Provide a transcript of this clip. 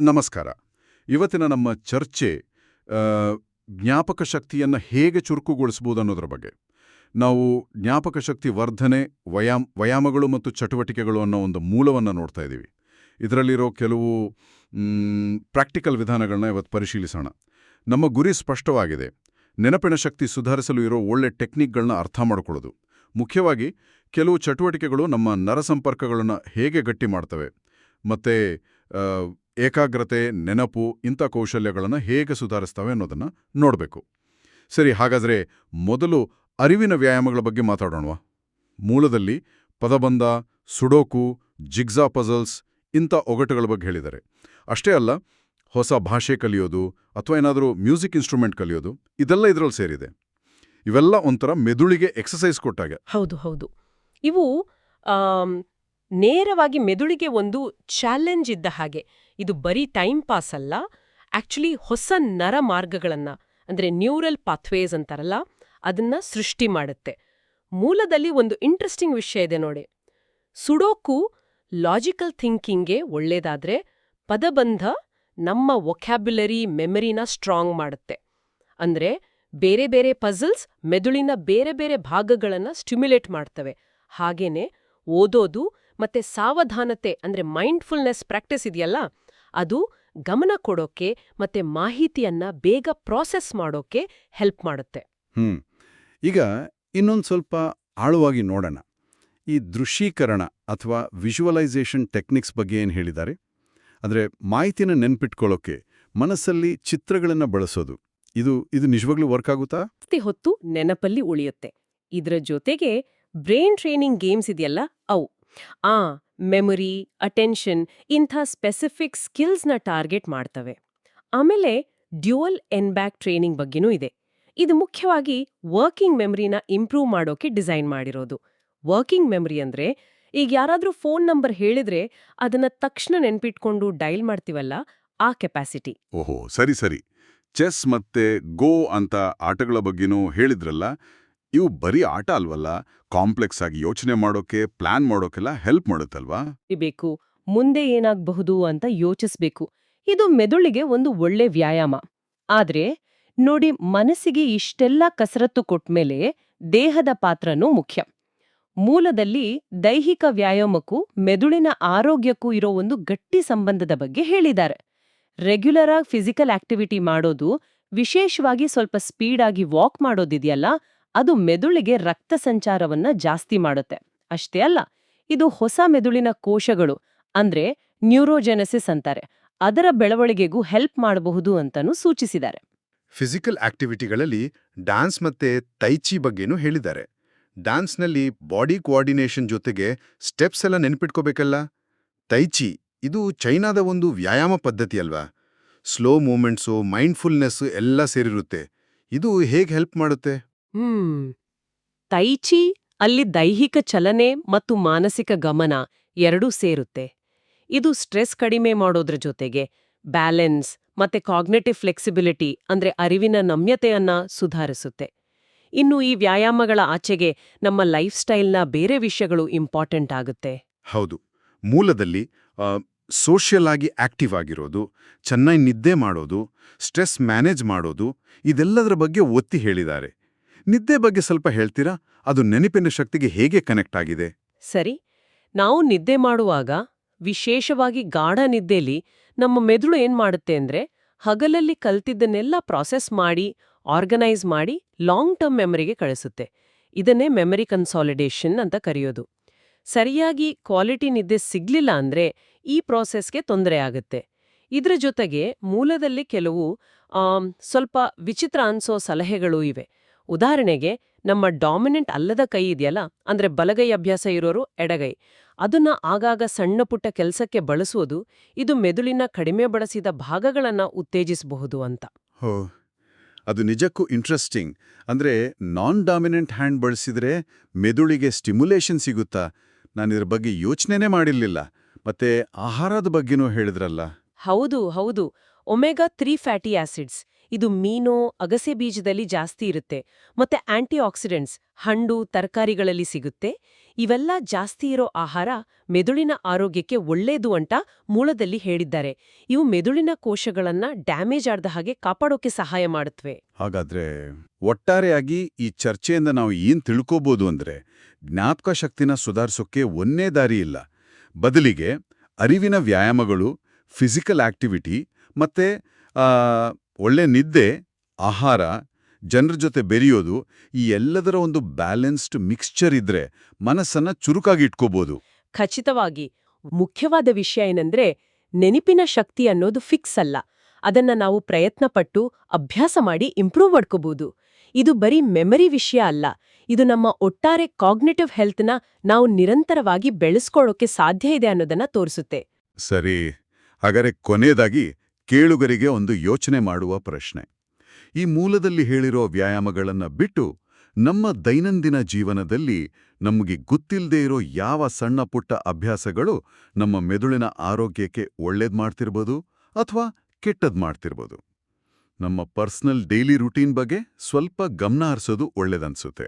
ನಮಸ್ಕಾರ. ಇವತ್ತಿನ ನಮ್ಮ ಚರ್ಚೆ ಜ್ಞಾಪಕ ಶಕ್ತಿಯನ್ನು ಹೇಗೆ ಚುರುಕುಗೊಳಿಸಬಹುದು ಅನ್ನೋದ್ರ ಬಗ್ಗೆ. ನಾವು ಜ್ಞಾಪಕ ಶಕ್ತಿ ವರ್ಧನೆ ವಯಾಮ್ ವ್ಯಾಯಾಮಗಳು ಮತ್ತು ಚಟುವಟಿಕೆಗಳು ಅನ್ನೋ ಒಂದು ಮೂಲವನ್ನು ನೋಡ್ತಾ ಇದ್ದೀವಿ ಇದರಲ್ಲಿರೋ ಕೆಲವು ಪ್ರಾಕ್ಟಿಕಲ್ ವಿಧಾನಗಳನ್ನ ಇವತ್ತು ಪರಿಶೀಲಿಸೋಣ. ನಮ್ಮ ಗುರಿ ಸ್ಪಷ್ಟವಾಗಿದೆ. ನೆನಪಿನ ಶಕ್ತಿ ಸುಧಾರಿಸಲು ಇರೋ ಒಳ್ಳೆ ಟೆಕ್ನಿಕ್ಗಳನ್ನ ಅರ್ಥ ಮಾಡಿಕೊಳ್ಳೋದು. ಮುಖ್ಯವಾಗಿ, ಕೆಲವು ಚಟುವಟಿಕೆಗಳು ನಮ್ಮ ನರಸಂಪರ್ಕಗಳನ್ನು ಹೇಗೆ ಗಟ್ಟಿ ಮಾಡ್ತವೆ. ಮತ್ತೆ ಏಕಾಗ್ರತೆ, ನೆನಪು ಇಂಥ ಕೌಶಲ್ಯಗಳನ್ನು ಹೇಗೆ ಸುಧಾರಿಸ್ತವೆ ಅನ್ನೋದನ್ನು ನೋಡಬೇಕು. ಸರಿ, ಹಾಗಾದರೆ ಮೊದಲು ಅರಿವಿನ ವ್ಯಾಯಾಮಗಳ ಬಗ್ಗೆ ಮಾತಾಡೋಣವಾ? ಮೂಲದಲ್ಲಿ ಪದಬಂಧ, ಸುಡೋಕು, ಜಿಗ್ಜಾ ಪಜಲ್ಸ್ ಇಂಥ ಒಗಟುಗಳ ಬಗ್ಗೆ ಹೇಳಿದ್ದಾರೆ. ಅಷ್ಟೇ ಅಲ್ಲ, ಹೊಸ ಭಾಷೆ ಕಲಿಯೋದು ಅಥವಾ ಏನಾದರೂ ಮ್ಯೂಸಿಕ್ ಇನ್ಸ್ಟ್ರೂಮೆಂಟ್ ಕಲಿಯೋದು, ಇದೆಲ್ಲ ಇದರಲ್ಲಿ ಸೇರಿದೆ. ಇವೆಲ್ಲ ಒಂಥರ ಮೆದುಳಿಗೆ ಎಕ್ಸಸೈಸ್ ಕೊಟ್ಟಾಗ. ಹೌದು ಹೌದು. ಇವು ನೇರವಾಗಿ ಮೆದುಳಿಗೆ ಒಂದು ಚಾಲೆಂಜ್ ಇದ್ದ ಹಾಗೆ. ಇದು ಬರೀ ಟೈಮ್ ಪಾಸ್ ಅಲ್ಲ, ಆಕ್ಚುಲಿ ಹೊಸ ನರ ಮಾರ್ಗಗಳನ್ನ ಅಂದ್ರೆ ನ್ಯೂರಲ್ ಪಾಥ್ವೇಸ್ ಅಂತಾರಲ್ಲ, ಅದನ್ನ ಸೃಷ್ಟಿ ಮಾಡುತ್ತೆ. ಮೂಲದಲ್ಲಿ ಒಂದು ಇಂಟ್ರೆಸ್ಟಿಂಗ್ ವಿಷಯ ಇದೆ ನೋಡಿ. ಸುಡೋಕು ಲಾಜಿಕಲ್ ಥಿಂಕಿಂಗ್ಗೆ ಒಳ್ಳೇದಾದ್ರೆ ಪದಬಂಧ ನಮ್ಮ ವೊಕ್ಯಾಬ್ಯುಲರಿ ಮೆಮರಿನ ಸ್ಟ್ರಾಂಗ್ ಮಾಡುತ್ತೆ. ಅಂದ್ರೆ ಬೇರೆ ಬೇರೆ ಪಜಲ್ಸ್ ಮೆದುಳಿನ ಬೇರೆ ಬೇರೆ ಭಾಗಗಳನ್ನ ಸ್ಟಿಮ್ಯುಲೇಟ್ ಮಾಡ್ತವೆ. ಹಾಗೇನೆ ಓದೋದು ಮತ್ತೆ ಸಾವಧಾನತೆ ಅಂದ್ರೆ ಮೈಂಡ್ಫುಲ್ನೆಸ್ ಪ್ರಾಕ್ಟೀಸ್ ಇದೆಯಲ್ಲ ಅದು ಗಮನ ಕೊಡೋಕೆ ಮತ್ತೆ ಮಾಹಿತಿಯನ್ನ ಬೇಗ ಪ್ರಾಸೆಸ್ ಮಾಡೋಕೆ ಹೆಲ್ಪ್ ಮಾಡುತ್ತೆ. ಹ್ಮ್. ಈಗ ಇನ್ನೊಂದು ಸ್ವಲ್ಪ ಆಳವಾಗಿ ನೋಡೋಣ. ಈ ದೃಶ್ಯೀಕರಣ ಅಥವಾ ವಿಜುವಲೈಸೇಷನ್ ಟೆಕ್ನಿಕ್ಸ್ ಬಗ್ಗೆ ಏನು ಹೇಳಿದ್ದಾರೆ ಅಂದರೆ ಮಾಹಿತಿನ ನೆನ್ಪಿಟ್ಕೊಳ್ಳೋಕೆ ಮನಸ್ಸಲ್ಲಿ ಚಿತ್ರಗಳನ್ನು ಬಳಸೋದು. ಇದು ಇದು ನಿಜವಾಗ್ಲೂ ವರ್ಕ್ ಆಗುತ್ತಾ? ಹೊತ್ತು ನೆನಪಲ್ಲಿ ಉಳಿಯುತ್ತೆ. ಇದರ ಜೊತೆಗೆ ಬ್ರೈನ್ ಟ್ರೈನಿಂಗ್ ಗೇಮ್ಸ್ ಇದೆಯಲ್ಲ ಅವು. ಆ, ಮೆಮೊರಿ, ಅಟೆನ್ಷನ್ ಇಂಥ ಸ್ಪೆಸಿಫಿಕ್ ಸ್ಕಿಲ್ಸ್ನ ಟಾರ್ಗೆಟ್ ಮಾಡ್ತವೆ. ಆಮೇಲೆ ಡ್ಯುಯಲ್ ಎನ್ಬ್ಯಾಕ್ ಟ್ರೈನಿಂಗ್ ಬಗ್ಗೆನೂ ಇದೆ. ಇದು ಮುಖ್ಯವಾಗಿ ವರ್ಕಿಂಗ್ ಮೆಮರಿನ ಇಂಪ್ರೂವ್ ಮಾಡೋಕೆ ಡಿಸೈನ್ ಮಾಡಿರೋದು. ವರ್ಕಿಂಗ್ ಮೆಮರಿ ಅಂದ್ರೆ ಈಗ ಯಾರಾದರೂ ಫೋನ್ ನಂಬರ್ ಹೇಳಿದ್ರೆ ಅದನ್ನ ತಕ್ಷಣ ನೆನ್ಪಿಟ್ಕೊಂಡು ಡೈಲ್ ಮಾಡ್ತೀವಲ್ಲ ಆ ಕೆಪಾಸಿಟಿ ಓಹೋ, ಸರಿ ಸರಿ. ಚೆಸ್ ಮತ್ತೆ ಗೋ ಅಂತ ಆಟಗಳ ಬಗ್ಗೆನೂ ಹೇಳಿದ್ರಲ್ಲ ಇವು ಬರೀ ಆಟ ಅಲ್ವಲ್ಲ? ಕಾಂಪ್ಲೆಕ್ಸ್ ಆಗಿ ಯೋಚನೆ ಮಾಡೋಕೆ ಪ್ಲಾನ್ ಮಾಡೋಕೆಲ್ಲ ಹೆಲ್ಪ್ ಮಾಡುತ್ತಲ್ವಾ? ಬೇಕು. ಮುಂದೆ ಏನಾಗಬಹುದು ಅಂತ ಯೋಚಿಸ್ಬೇಕು. ಇದು ಮೆದುಳಿಗೆ ಒಂದು ಒಳ್ಳೆ ವ್ಯಾಯಾಮ. ಆದ್ರೆ, ನೋಡಿ ಮನಸ್ಸಿಗೆ ಇಷ್ಟೆಲ್ಲ ಕಸರತ್ತು ಕೊಟ್ಮೇಲೆ ದೇಹದ ಪಾತ್ರನೂ ಮುಖ್ಯ. ಮೂಲದಲ್ಲಿ ದೈಹಿಕ ವ್ಯಾಯಾಮಕ್ಕೂ, ಮೆದುಳಿನ ಆರೋಗ್ಯಕ್ಕೂ ಇರೋ ಒಂದು ಗಟ್ಟಿ ಸಂಬಂಧದ ಬಗ್ಗೆ ಹೇಳಿದ್ದಾರೆ. ರೆಗ್ಯುಲರ್ ಆಗಿ ಫಿಸಿಕಲ್ ಆಕ್ಟಿವಿಟಿ ಮಾಡೋದು, ವಿಶೇಷವಾಗಿ ಸ್ವಲ್ಪ ಸ್ಪೀಡಾಗಿ ವಾಕ್ ಮಾಡೋದಿದೆಯಲ್ಲ ಅದು ಮೆದುಳಿಗೆ ರಕ್ತ ಸಂಚಾರವನ್ನ ಜಾಸ್ತಿ ಮಾಡುತ್ತೆ. ಅಷ್ಟೇ ಅಲ್ಲ, ಇದು ಹೊಸ ಮೆದುಳಿನ ಕೋಶಗಳು, ಅಂದ್ರೆ ನ್ಯೂರೋಜೆನೆಸಿಸ್ ಅಂತಾರೆ. ಅದರ ಬೆಳವಣಿಗೆಗೂ ಹೆಲ್ಪ್ ಮಾಡಬಹುದು ಅಂತನೂ ಸೂಚಿಸಿದ್ದಾರೆ. ಫಿಸಿಕಲ್ ಆಕ್ಟಿವಿಟಿಗಳಲ್ಲಿ ಡ್ಯಾನ್ಸ್ ಮತ್ತೆ ತೈಚಿ ಬಗ್ಗೆನೂ ಹೇಳಿದ್ದಾರೆ. ಡ್ಯಾನ್ಸ್ನಲ್ಲಿ ಬಾಡಿ ಕೋಆರ್ಡಿನೇಷನ್ ಜೊತೆಗೆ ಸ್ಟೆಪ್ಸ್ ಎಲ್ಲ ನೆನ್ಪಿಟ್ಕೋಬೇಕಲ್ಲ? ತೈಚಿ ಇದು ಚೈನಾದ ಒಂದು ವ್ಯಾಯಾಮ ಪದ್ಧತಿ ಅಲ್ವಾ? ಸ್ಲೋ ಮೂಮೆಂಟ್ಸು, ಮೈಂಡ್ಫುಲ್ನೆಸ್ಸು ಎಲ್ಲ ಸೇರಿರುತ್ತೆ. ಇದು ಹೇಗೆ ಹೆಲ್ಪ್ ಮಾಡುತ್ತೆ? ಹ್ಮ್. ತೈಚಿ ಅಲ್ಲಿ ದೈಹಿಕ ಚಲನೆ ಮತ್ತು ಮಾನಸಿಕ ಗಮನ ಎರಡೂ ಸೇರುತ್ತೆ. ಇದು ಸ್ಟ್ರೆಸ್ ಕಡಿಮೆ ಮಾಡೋದ್ರ ಜೊತೆಗೆ ಬ್ಯಾಲೆನ್ಸ್ ಮತ್ತೆ ಕಾಗ್ನೆಟಿವ್ ಫ್ಲೆಕ್ಸಿಬಿಲಿಟಿ ಅಂದ್ರೆ ಅರಿವಿನ ನಮ್ಯತೆಯನ್ನ ಸುಧಾರಿಸುತ್ತೆ. ಇನ್ನು ಈ ವ್ಯಾಯಾಮಗಳ ಆಚೆಗೆ ನಮ್ಮ ಲೈಫ್ ಸ್ಟೈಲ್ನ ಬೇರೆ ವಿಷಯಗಳು ಇಂಪಾರ್ಟೆಂಟ್ ಆಗುತ್ತೆ. ಹೌದು. ಮೂಲದಲ್ಲಿ ಸೋಷಿಯಲ್ ಆಗಿ ಆಕ್ಟಿವ್ ಆಗಿರೋದು, ಚೆನ್ನಾಗಿ ನಿದ್ದೆ ಮಾಡೋದು, ಸ್ಟ್ರೆಸ್ ಮ್ಯಾನೇಜ್ ಮಾಡೋದು, ಇದೆಲ್ಲದರ ಬಗ್ಗೆ ಒತ್ತಿ ಹೇಳಿದ್ದಾರೆ. ನಿದ್ದೆ ಬಗ್ಗೆ ಸ್ವಲ್ಪ ಹೇಳ್ತೀರಾ? ಅದು ನೆನಪಿನ ಶಕ್ತಿಗೆ ಹೇಗೆ ಕನೆಕ್ಟ್ ಆಗಿದೆ? ಸರಿ, ನಾವು ನಿದ್ದೆ ಮಾಡುವಾಗ ವಿಶೇಷವಾಗಿ ಗಾಢ ನಿದ್ದೆಲಿ ನಮ್ಮ ಮೆದುಳು ಏನ್ ಮಾಡುತ್ತೆ ಅಂದ್ರೆ ಹಗಲಲ್ಲಿ ಕಲ್ತಿದ್ದನ್ನೆಲ್ಲ ಪ್ರಾಸೆಸ್ ಮಾಡಿ ಆರ್ಗನೈಸ್ ಮಾಡಿ ಲಾಂಗ್ ಟರ್ಮ್ ಮೆಮರಿಗೆ ಕಳಿಸುತ್ತೆ. ಇದನ್ನೇ ಮೆಮರಿ ಕನ್ಸಾಲಿಡೇಷನ್ ಅಂತ ಕರೆಯೋದು. ಸರಿಯಾಗಿ ಕ್ವಾಲಿಟಿ ನಿದ್ದೆ ಸಿಗ್ಲಿಲ್ಲ ಅಂದ್ರೆ ಈ ಪ್ರಾಸೆಸ್ಗೆ ತೊಂದರೆ ಆಗುತ್ತೆ. ಇದ್ರ ಜೊತೆಗೆ ಮೂಲದಲ್ಲಿ ಕೆಲವು ಸ್ವಲ್ಪ ವಿಚಿತ್ರ ಅನ್ಸೋ ಸಲಹೆಗಳೂ ಇವೆ. ಉದಾಹರಣೆಗೆ ನಮ್ಮ ಡಾಮಿನೆಂಟ್ ಅಲ್ಲದ ಕೈ ಇದೆಯಲ್ಲ ಅಂದ್ರೆ ಬಲಗೈ ಅಭ್ಯಾಸ ಇರೋರು ಎಡಗೈ. ಅದನ್ನ ಆಗಾಗ ಸಣ್ಣ ಪುಟ್ಟ ಕೆಲಸಕ್ಕೆ ಬಳಸುವುದು ಇದು ಮೆದುಳಿನ ಕಡಿಮೆ ಬಳಸಿದ ಭಾಗಗಳನ್ನ ಉತ್ತೇಜಿಸಬಹುದು ಅಂತ. ಹೋ ಅದು ನಿಜಕ್ಕೂ ಇಂಟ್ರೆಸ್ಟಿಂಗ್ ಅಂದ್ರೆ ನಾನ್ ಡಾಮಿನೆಂಟ್ ಹ್ಯಾಂಡ್ ಬಳಸಿದ್ರೆ ಮೆದುಳಿಗೆ ಸ್ಟಿಮ್ಯುಲೇಷನ್ ಸಿಗುತ್ತಾ? ನಾನಿದ್ರ ಬಗ್ಗೆ ಯೋಚನೆನೇ ಮಾಡಿರಲಿಲ್ಲ. ಮತ್ತೆ ಆಹಾರದ ಬಗ್ಗೆನೂ ಹೇಳಿದ್ರಲ್ಲ. ಹೌದು ಹೌದು. Omega three fatty acids. ಇದು ಮೀನು ಅಗಸೆ ಬೀಜದಲ್ಲಿ ಜಾಸ್ತಿ ಇರುತ್ತೆ. ಮತ್ತೆ ಆಂಟಿ ಆಕ್ಸಿಡೆಂಟ್ಸ್ ಹಣ್ಣು ತರಕಾರಿಗಳಲ್ಲಿ ಸಿಗುತ್ತೆ. ಇವೆಲ್ಲ ಜಾಸ್ತಿ ಇರೋ ಆಹಾರ ಮೆದುಳಿನ ಆರೋಗ್ಯಕ್ಕೆ ಒಳ್ಳೇದು ಅಂತ ಮೂಲದಲ್ಲಿ ಹೇಳಿದ್ದಾರೆ. ಇವು ಮೆದುಳಿನ ಕೋಶಗಳನ್ನ ಡ್ಯಾಮೇಜ್ ಆದ ಹಾಗೆ ಕಾಪಾಡೋಕೆ ಸಹಾಯ ಮಾಡುತ್ತವೆ ಹಾಗಾದ್ರೆ ಒಟ್ಟಾರೆಯಾಗಿ ಈ ಚರ್ಚೆಯಿಂದ ನಾವು ಏನ್ ತಿಳ್ಕೋಬಹುದು ಅಂದ್ರೆ ಜ್ಞಾಪಕ ಶಕ್ತಿನ ಸುಧಾರಿಸೋಕೆ ಒಂದೇ ದಾರಿ ಇಲ್ಲ. ಬದಲಿಗೆ ಅರಿವಿನ ವ್ಯಾಯಾಮಗಳು ಫಿಸಿಕಲ್ ಆಕ್ಟಿವಿಟಿ ಮತ್ತೆ ಒಳ್ಳೆ ನಿದ್ದೆ ಆಹಾರ ಜನರ ಜೊತೆ ಬೆರೆಯೋದು ಈ ಎಲ್ಲದರ ಒಂದು ಬ್ಯಾಲೆನ್ಸ್ಡ್ ಮಿಕ್ಸ್ಚರ್ ಇದ್ರೆ ಮನಸ್ಸನ್ನ ಚುರುಕಾಗಿ ಇಟ್ಕೋಬಹುದು ಖಚಿತವಾಗಿ ಮುಖ್ಯವಾದ ವಿಷಯ ಏನಂದ್ರೆ ನೆನಪಿನ ಶಕ್ತಿ ಅನ್ನೋದು ಫಿಕ್ಸ್ ಅಲ್ಲ. ಅದನ್ನ ನಾವು ಪ್ರಯತ್ನಪಟ್ಟು ಅಭ್ಯಾಸ ಮಾಡಿ ಇಂಪ್ರೂವ್ ಮಾಡ್ಕೋಬಹುದು ಇದು ಬರೀ ಮೆಮರಿ ವಿಷಯ ಅಲ್ಲ. ಇದು ನಮ್ಮ ಒಟ್ಟಾರೆ ಕಾಗ್ನೆಟಿವ್ ಹೆಲ್ತ್ನ ನಾವು ನಿರಂತರವಾಗಿ ಬೆಳೆಸ್ಕೊಳ್ಳೋಕೆ ಸಾಧ್ಯ ಇದೆ ಅನ್ನೋದನ್ನ ತೋರಿಸುತ್ತೆ. ಸರಿ. ಹಾಗಾದ್ರೆ ಕೊನೆಯದಾಗಿ ಕೇಳುಗರಿಗೆ ಒಂದು ಯೋಚನೆ ಮಾಡುವ ಪ್ರಶ್ನೆ. ಈ ಮೂಲದಲ್ಲಿ ಹೇಳಿರೋ ವ್ಯಾಯಾಮಗಳನ್ನು ಬಿಟ್ಟು ನಮ್ಮ ದೈನಂದಿನ ಜೀವನದಲ್ಲಿ ನಮಗೆ ಗೊತ್ತಿಲ್ಲದೇ ಇರೋ ಯಾವ ಸಣ್ಣ ಪುಟ್ಟ ಅಭ್ಯಾಸಗಳು ನಮ್ಮ ಮೆದುಳಿನ ಆರೋಗ್ಯಕ್ಕೆ ಒಳ್ಳೇದ್ ಮಾಡ್ತಿರ್ಬೋದು ಅಥವಾ ಕೆಟ್ಟದ್ ಮಾಡ್ತಿರ್ಬೋದು. ನಮ್ಮ ಪರ್ಸನಲ್ ಡೈಲಿ ರುಟೀನ್ ಬಗ್ಗೆ ಸ್ವಲ್ಪ ಗಮನ ಹರಿಸೋದು ಒಳ್ಳೇದನ್ಸುತ್ತೆ